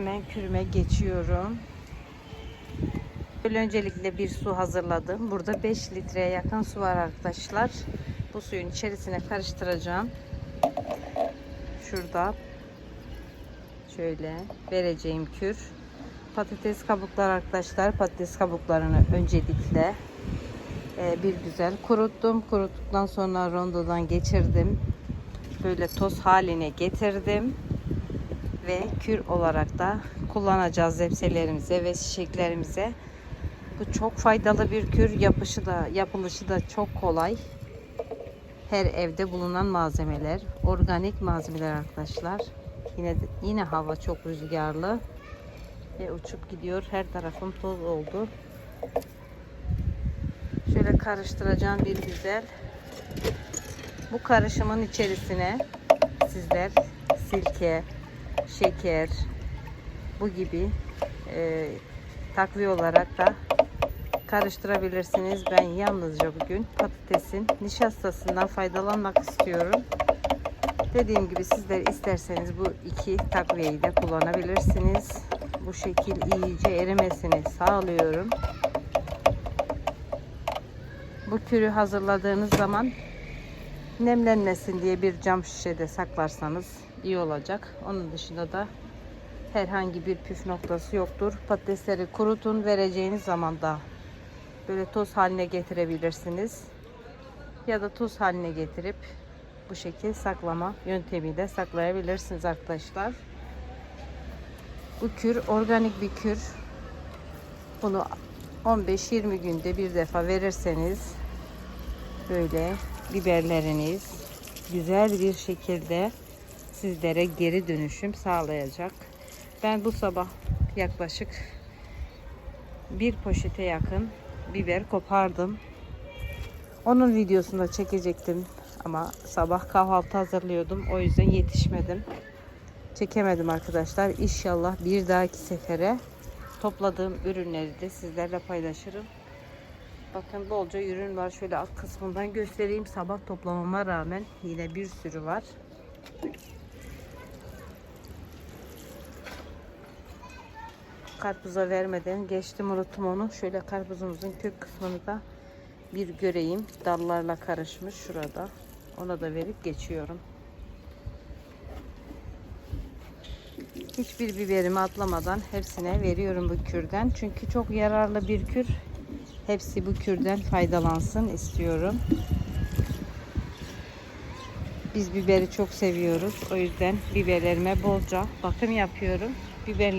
Hemen kürüme geçiyorum. Öncelikle bir su hazırladım. Burada 5 litreye yakın su var arkadaşlar. Bu suyun içerisine karıştıracağım. Şurada şöyle vereceğim kür. Patates kabukları arkadaşlar. Patates kabuklarını öncelikle e, bir güzel kuruttum. Kuruttuktan sonra rondodan geçirdim. Böyle toz haline getirdim ve kür olarak da kullanacağız zepselerimize ve çiçeklerimize. Bu çok faydalı bir kür. Yapışı da yapılışı da çok kolay. Her evde bulunan malzemeler, organik malzemeler arkadaşlar. Yine yine hava çok rüzgarlı ve uçup gidiyor. Her tarafım toz oldu. Şöyle karıştıracağım bir güzel. Bu karışımın içerisine sizler sirke, şeker, bu gibi e, takviye olarak da karıştırabilirsiniz. Ben yalnızca bugün patatesin nişastasından faydalanmak istiyorum. Dediğim gibi sizler isterseniz bu iki takviyeyi de kullanabilirsiniz. Bu şekil iyice erimesini sağlıyorum. Bu kürü hazırladığınız zaman nemlenmesin diye bir cam şişede saklarsanız iyi olacak. Onun dışında da herhangi bir püf noktası yoktur. Patatesleri kurutun vereceğiniz zaman da böyle toz haline getirebilirsiniz. Ya da tuz haline getirip bu şekil saklama yöntemiyle saklayabilirsiniz arkadaşlar. Bu kür organik bir kür. Bunu 15-20 günde bir defa verirseniz böyle biberleriniz güzel bir şekilde sizlere geri dönüşüm sağlayacak. Ben bu sabah yaklaşık bir poşete yakın biber kopardım. Onun videosunu da çekecektim ama sabah kahvaltı hazırlıyordum. O yüzden yetişmedim. Çekemedim arkadaşlar. İnşallah bir dahaki sefere topladığım ürünleri de sizlerle paylaşırım. Bakın bolca ürün var. Şöyle alt kısmından göstereyim. Sabah toplamama rağmen yine bir sürü var. Karpuza vermeden geçtim unuttum onu. Şöyle karpuzumuzun kök kısmını da bir göreyim. Dallarla karışmış şurada. Ona da verip geçiyorum. Hiçbir biberimi atlamadan hepsine veriyorum bu kürden. Çünkü çok yararlı bir kür. Hepsi bu kürden faydalansın istiyorum. Biz biberi çok seviyoruz. O yüzden biberlerime bolca bakım yapıyorum. Biber